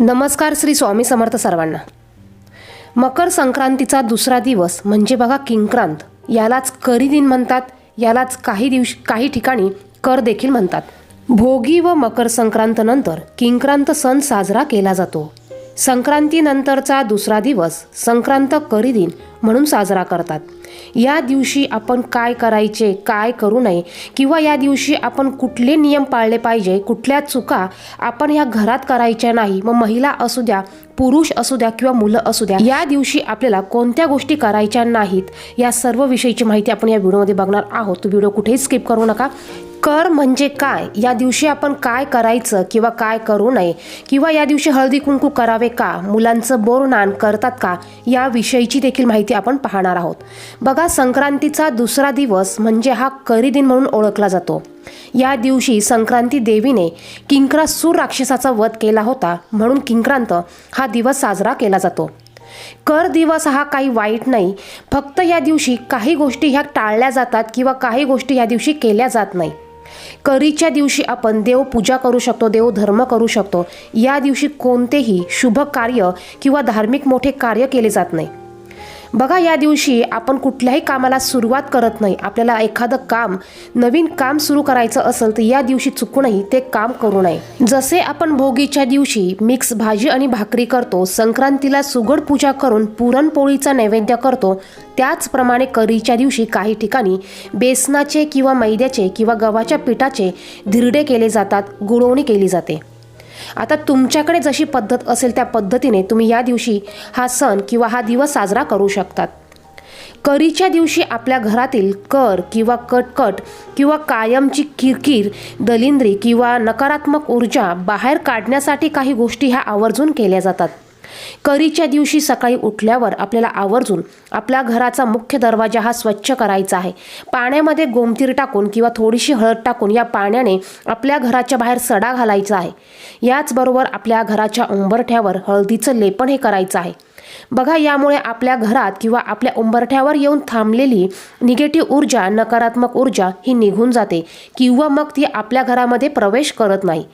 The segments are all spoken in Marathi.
नमस्कार श्री स्वामी समर्थ सर्वांना. मकर संक्रांतीचा दुसरा दिवस म्हणजे बघा किंक्रांत. यालाच करी दिन म्हणतात यालाच काही दिवशी काही ठिकाणी कर देखील म्हणतात. भोगी व मकर संक्रांतनंतर किंक्रांत सण साजरा केला जातो. संक्रांतीनंतरचा दुसरा दिवस संक्रांत करी दिन म्हणून साजरा करतात. या दिवशी आपण काय करायचे काय करू नये किंवा या दिवशी आपण कुठले नियम पाळले पाहिजे कुठल्या चुका आपण या घरात करायच्या नाही मग महिला असू द्या पुरुष असू द्या किंवा मुलं असू द्या या दिवशी आपल्याला कोणत्या गोष्टी करायच्या नाहीत या सर्व विषयीची माहिती आपण या व्हिडिओमध्ये बघणार आहोत. व्हिडिओ कुठेही स्किप करू नका. कर म्हणजे काय? या दिवशी आपण काय करायचं किंवा काय करू नये? किंवा या दिवशी हळदी कुंकू करावे का? मुलांचं बोरनान करतात का? या विषयीची देखील माहिती आपण पाहणार आहोत. बघा संक्रांतीचा दुसरा दिवस म्हणजे हा करी दिन म्हणून ओळखला जातो. या दिवशी संक्रांती देवीने किंक्रासूर राक्षसाचा वध केला होता म्हणून किंक्रांत हा दिवस साजरा केला जातो. कर दिवस हा काही वाईट नाही फक्त या दिवशी काही गोष्टी ह्या टाळल्या जातात किंवा काही गोष्टी या दिवशी केल्या जात नाही. करीच्या दिवशी आपण देव पूजा करू शकतो देव धर्म करू शकतो. या दिवशी कोणतेही शुभ कार्य किंवा धार्मिक मोठे कार्य केले जात नाही. बघा या दिवशी आपण कुठल्याही कामाला सुरुवात करत नाही. आपल्याला एखादं काम नवीन काम सुरू करायचं असेल तर या दिवशी चुकूनही ते काम करू नये. जसे आपण भोगीच्या दिवशी मिक्स भाजी आणि भाकरी करतो संक्रांतीला सुगड पूजा करून पुरणपोळीचा नैवेद्य करतो त्याचप्रमाणे करीच्या दिवशी काही ठिकाणी बेसनाचे किंवा मैद्याचे किंवा गव्हाच्या पिठाचे धिरडे केले जातात गुळवणी केली जाते. आता तुमच्याकडे जशी पद्धत असेल त्या पद्धतीने तुम्ही या दिवशी हा सण किंवा हा दिवस साजरा करू शकतात. करीच्या दिवशी आपल्या घरातील कर किंवा कटकट किंवा कायमची किरकिर दलिंद्री किंवा नकारात्मक ऊर्जा बाहेर काढण्यासाठी काही गोष्टी ह्या आवर्जून केल्या जातात. करीच्या दिवशी सकाळी उठल्यावर आपल्याला आवर्जून आपल्या घराचा मुख्य दरवाजा हा स्वच्छ करायचा आहे. पाण्यामध्ये गोमतीर टाकून किंवा थोडीशी हळद टाकून या पाण्याने आपल्या घराच्या बाहेर सडा घालायचा आहे. याचबरोबर आपल्या घराच्या उंबरठ्यावर हळदीचं लेपन हे करायचं आहे. बघा यामुळे आपल्या घरात किंवा आपल्या उंबरठ्यावर येऊन थांबलेली निगेटिव्ह ऊर्जा नकारात्मक ऊर्जा ही निघून जाते. किंवा मग ती आपल्या घरामध्ये प्रवेश करत नाही.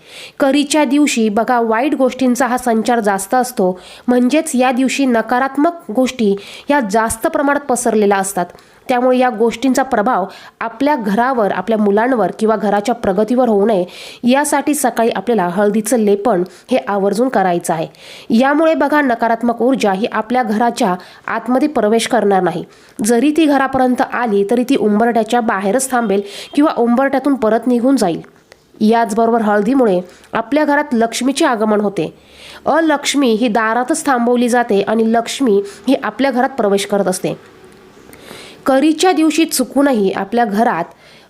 करीच्या दिवशी बघा वाईट गोष्टींचा हा संचार जास्त असतो. म्हणजेच या दिवशी नकारात्मक गोष्टी या जास्त प्रमाणात पसरलेल्या असतात. त्यामुळे या गोष्टींचा प्रभाव आपल्या घरावर आपल्या मुलांवर किंवा घराच्या प्रगतीवर होऊ नये. यासाठी सकाळी आपल्याला हळदीचं लेपन हे आवर्जून करायचं आहे. यामुळे बघा नकारात्मक ऊर्जा ही आपल्या घराच्या आतमध्ये प्रवेश करणार नाही. जरी ती घरापर्यंत आली तरी ती उंबरट्याच्या बाहेरच थांबेल किंवा उंबरट्यातून परत निघून जाईल. याचबरोबर हळदीमुळे आपल्या घरात लक्ष्मीचे आगमन होते. अलक्ष्मी ही दारातच थांबवली जाते आणि लक्ष्मी ही आपल्या घरात प्रवेश करत असते. करीच्या दिवशी चुकूनही आपल्या घरात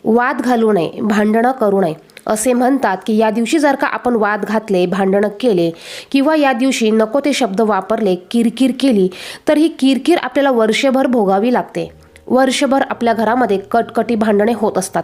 वाद घालू नये भांडणं करू नये असे म्हणतात की या दिवशी जर का आपण वाद घातले भांडणं केले किंवा या दिवशी नको ते शब्द वापरले किरकिर केली तर ही किरकिर आपल्याला वर्षभर भोगावी लागते. वर्षभर आपल्या घरामध्ये कटकटी भांडणे होत असतात.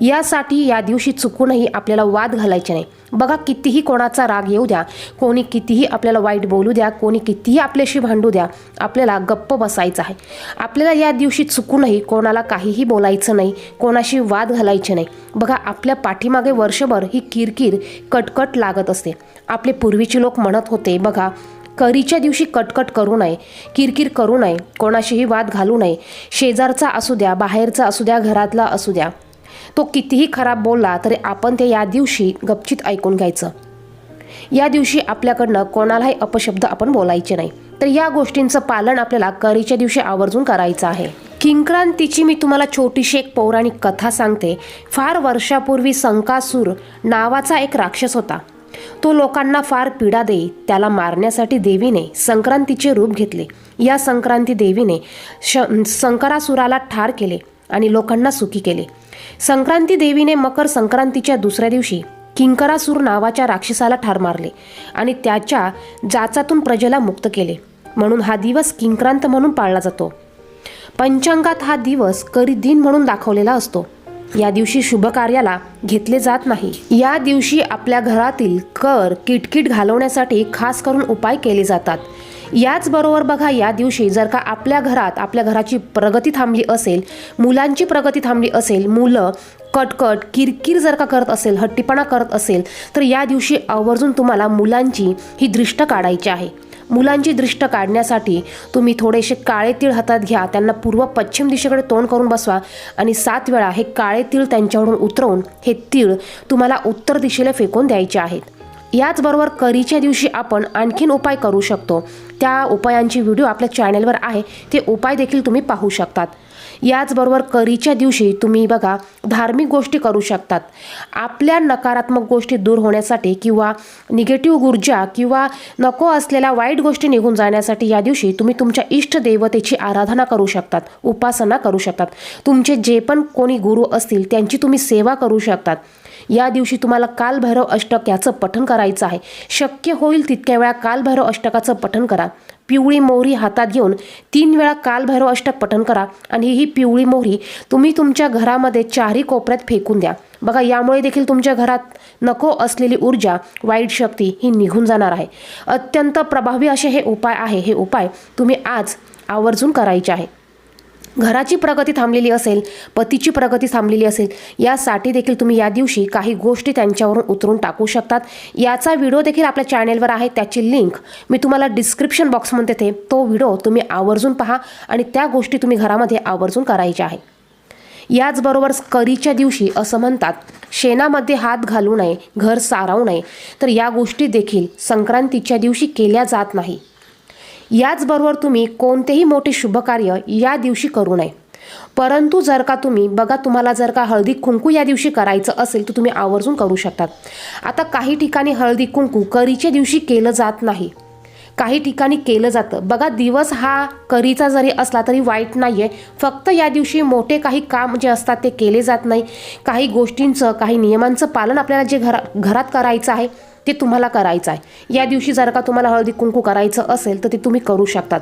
यासाठी या दिवशी चुकूनही आपल्याला वाद घालायचे नाही. बघा कितीही कोणाचा राग येऊ द्या कोणी कितीही आपल्याला वाईट बोलू द्या कोणी कितीही आपल्याशी भांडू द्या आपल्याला गप्प बसायचं आहे. आपल्याला या दिवशी चुकूनही कोणाला काहीही बोलायचं नाही कोणाशी वाद घालायचे नाही. बघा आपल्या पाठीमागे वर्षभर ही किरकिर कटकट लागत असते. आपले पूर्वीचे लोक म्हणत होते बघा करीच्या दिवशी कटकट करू नये किरकिर करू नये कोणाशीही वाद घालू नये शेजारचा असू द्या बाहेरचा असू द्या घरातला असू द्या. तो कितीही खराब बोलला तरी आपण ते या दिवशी गपचित ऐकून घ्यायचं. या दिवशी आपल्याकडनं कोणालाही अपशब्द आपण बोलायचे नाही. तर या गोष्टींचं पालन आपल्याला करीच्या दिवशी आवर्जून करायचं आहे. किंक्रांतीची मी तुम्हाला छोटीशी एक पौराणिक कथा सांगते. फार वर्षापूर्वी संकासूर नावाचा एक राक्षस होता. तो लोकांना फार पीडा देई त्याला मारण्यासाठी देवीने संक्रांतीचे रूप घेतले. या संक्रांती देवीने श संकरासुराला ठार केले आणि लोकांना सुखी केले. संक्रांती देवीने मकर संक्रांतीच्या दुसऱ्या दिवशी किंकरासूर नावाच्या राक्षसाला ठार मारले आणि त्याच्या जाचातून प्रजेला मुक्त केले. म्हणून हा दिवस किंक्रांत म्हणून पाळला जातो. पंचांगात हा दिवस करी दिन म्हणून दाखवलेला असतो. या दिवशी शुभ कार्याला घेतले जात नाही. या दिवशी आपल्या घरातील कर किटकिट घालवण्यासाठी खास करून उपाय केले जातात. याचबरोबर बघा या दिवशी जर का आपल्या घरात आपल्या घराची प्रगती थांबली असेल मुलांची प्रगती थांबली असेल मुलं कटकट किरकिर जर का करत असेल हट्टीपणा करत असेल तर या दिवशी आवर्जून तुम्हाला मुलांची ही दृष्ट काढायची आहे. मुलांची दृष्ट काढण्यासाठी तुम्ही थोडेसे काळे तीळ हातात घ्या. त्यांना पूर्व पश्चिम दिशेकडे तोंड करून बसवा आणि सात वेळा हे काळे तीळ त्यांच्यावरून उतरवून हे तीळ तुम्हाला उत्तर दिशेला फेकून द्यायचे आहेत. याचबरोबर करीच्या दिवशी आपण आणखीन उपाय करू शकतो. त्या उपायांची व्हिडिओ आपल्या चॅनेलवर आहे. ते उपाय देखील तुम्ही पाहू शकतात. याचबरोबर करीच्या दिवशी तुम्ही बघा धार्मिक गोष्टी करू शकतात. आपल्या नकारात्मक गोष्टी दूर होण्यासाठी किंवा निगेटिव्ह ऊर्जा किंवा नको असलेल्या वाईट गोष्टी निघून जाण्यासाठी या दिवशी तुम्ही तुमच्या इष्ट देवतेची आराधना करू शकतात उपासना करू शकतात. तुमचे जे पण कोणी गुरु असतील त्यांची तुम्ही सेवा करू शकतात. या दिवशी तुम्हाला कालभैरव अष्टक याचं पठण करायचं आहे. शक्य होईल तितक्या वेळा कालभैरव अष्टकाचं पठण करा. पिवळी मोहरी हातात घेऊन तीन वेळा कालभैरव अष्टक पठण करा आणि ही पिवळी मोहरी तुम्ही तुमच्या घरामध्ये चारही कोपऱ्यात फेकून द्या. बघा यामुळे देखील तुमच्या घरात नको असलेली ऊर्जा वाईट शक्ती ही निघून जाणार आहे. अत्यंत प्रभावी असे हे उपाय आहे. हे उपाय तुम्ही आज आवर्जून करायचे आहे. घराची प्रगती थांबलेली असेल पतीची प्रगती थांबलेली असेल यासाठी देखील तुम्ही या दिवशी काही गोष्टी त्यांच्यावरून उतरून टाकू शकतात. याचा व्हिडिओ देखील आपल्या चॅनेलवर आहे त्याची लिंक मी तुम्हाला डिस्क्रिप्शन बॉक्समध्ये देते. तो व्हिडिओ तुम्ही आवर्जून पहा आणि त्या गोष्टी तुम्ही घरामध्ये आवर्जून करायच्या आहे याचबरोबर करीच्या दिवशी असं म्हणतात शेणामध्ये हात घालू नये घर सारावू नये तर या गोष्टी देखील संक्रांतीच्या दिवशी केल्या जात नाही. याचबरोबर तुम्ही कोणतेही मोठे शुभकार्य या दिवशी करू नये. परंतु जर का तुम्ही बघा तुम्हाला जर का हळदी कुंकू या दिवशी करायचं असेल तर तुम्ही आवर्जून करू शकतात आता काही ठिकाणी हळदी कुंकू करीच्या दिवशी केलं जात नाही. काही ठिकाणी केलं जातं. बघा दिवस हा करीचा जरी असला तरी वाईट नाही आहे फक्त या दिवशी मोठे काही काम जे असतात ते केले जात नाही. काही गोष्टींचं काही नियमांचं पालन आपल्याला जे घरा घरात करायचं आहे ते तुम्हाला करायचं आहे. या दिवशी जर का तुम्हाला हळदी कुंकू करायचं असेल तर ते तुम्ही करू शकतात.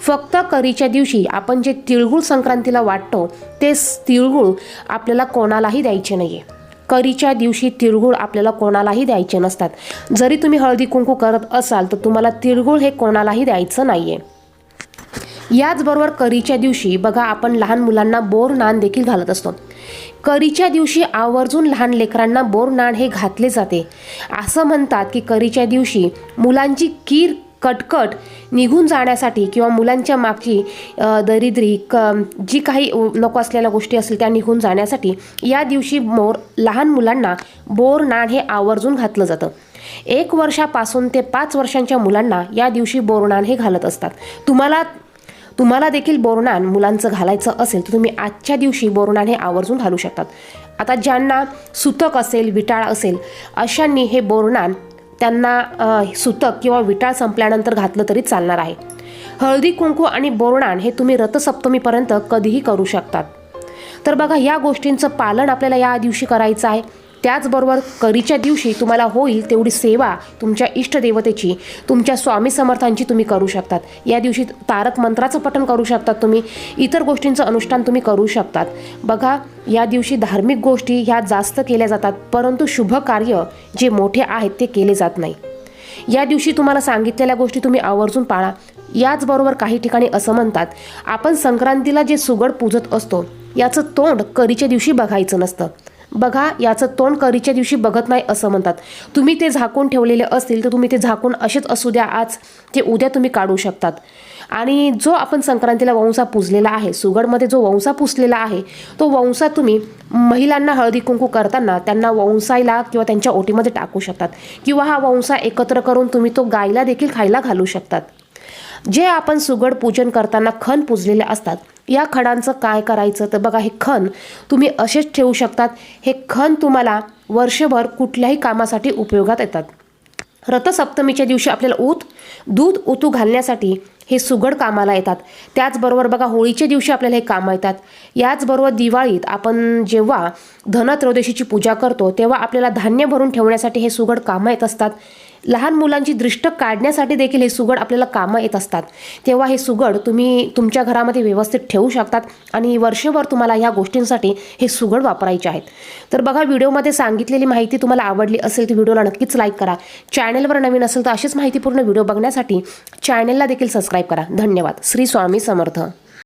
फक्त करीच्या दिवशी आपण जे तिळगुळ संक्रांतीला वाटतो ते तिळगुळ आपल्याला कोणालाही द्यायचे नाही आहे करीच्या दिवशी तिळगुळ आपल्याला कोणालाही द्यायचे नसतात. जरी तुम्ही हळदी कुंकू करत असाल तर तुम्हाला तिळगुळ हे कोणालाही द्यायचं नाही आहे याचबरोबर करीच्या दिवशी बघा आपण लहान मुलांना बोर नाण देखील घालत असतो. करीच्या दिवशी आवर्जून लहान लेकरांना बोर नाण हे घातले जाते. असं म्हणतात की करीच्या दिवशी मुलांची कीर कटकट निघून जाण्यासाठी किंवा मुलांच्या मागची दरिद्री क जी काही नको असलेल्या गोष्टी असतील त्या निघून जाण्यासाठी या दिवशी मोर लहान मुलांना बोर नाण हे आवर्जून घातलं जातं. एक वर्षापासून ते पाच वर्षांच्या मुलांना या दिवशी बोरणाण हे घालत असतात. तुम्हाला तुम्हाला देखील बोरनान मुलांचं घालायचं असेल तर तुम्ही आजच्या दिवशी बोरनान हे आवर्जून घालू शकतात. आता ज्यांना सुतक असेल विटाळ असेल अशांनी हे बोरनान त्यांना सुतक किंवा विटाळ संपल्यानंतर घातलं तरी चालणार आहे. हळदी कुंकू आणि बोरणान हे तुम्ही रथसप्तमीपर्यंत कधीही करू शकतात. तर बघा या गोष्टींचं पालन आपल्याला या दिवशी करायचं आहे. त्याचबरोबर करीच्या दिवशी तुम्हाला होईल तेवढी सेवा तुमच्या इष्टदेवतेची तुमच्या स्वामी समर्थांची तुम्ही करू शकतात. या दिवशी तारक मंत्राचं पठण करू शकतात तुम्ही इतर गोष्टींचं अनुष्ठान तुम्ही करू शकतात. बघा या दिवशी धार्मिक गोष्टी ह्या जास्त केल्या जातात परंतु शुभ कार्य जे मोठे आहेत ते केले जात नाही. या दिवशी तुम्हाला सांगितलेल्या गोष्टी तुम्ही आवर्जून पाळा. याचबरोबर काही ठिकाणी असं म्हणतात आपण संक्रांतीला जे सुगड पूजत असतो याचं तोंड करीच्या दिवशी बघायचं नसतं. बघा याचं तोंड करीच्या दिवशी बघत नाही असं म्हणतात. तुम्ही ते झाकून ठेवलेले असतील तर तुम्ही ते झाकून असेच असू द्या आज ते उद्या तुम्ही काढू शकतात. आणि जो आपण संक्रांतीला वंसा पूजलेला आहे सुगडमध्ये जो वंसा पुसलेला आहे तो वंसा तुम्ही महिलांना हळदी कुंकू करताना त्यांना वंसायला किंवा त्यांच्या ओटीमध्ये टाकू शकतात. किंवा हा वंसा एकत्र करून तुम्ही तो गायला देखील खायला घालू शकतात. जे आपण सुगड पूजन करताना खण पुजलेले असतात या खडांचं काय करायचं? तर बघा हे खण तुम्ही असेच ठेवू शकतात. हे खण तुम्हाला वर्षभर कुठल्याही कामासाठी उपयोगात येतात. रथसप्तमीच्या दिवशी आपल्याला ऊत दूध उतू घालण्यासाठी हे सुगड कामाला येतात. त्याचबरोबर बघा होळीच्या दिवशी आपल्याला हे कामं येतात. याचबरोबर दिवाळीत आपण जेव्हा धनत्रयोदशीची पूजा करतो तेव्हा आपल्याला धान्य भरून ठेवण्यासाठी हे सुगड कामं येत असतात. लहान मुलांची दृष्ट काढण्यासाठी देखील हे सुगड आपल्याला कामं येत असतात. तेव्हा हे सुगड तुम्ही तुमच्या घरामध्ये व्यवस्थित ठेवू शकतात आणि वर्षभर तुम्हाला ह्या गोष्टींसाठी हे सुगड वापरायचे आहेत. तर बघा व्हिडिओमध्ये सांगितलेली माहिती तुम्हाला आवडली असेल तर व्हिडिओला नक्कीच लाईक करा. चॅनलवर नवीन असेल तर अशीच माहितीपूर्ण व्हिडिओ बघण्यासाठी चॅनेलला देखील सबस्क्राईब करा. धन्यवाद. श्री स्वामी समर्थ.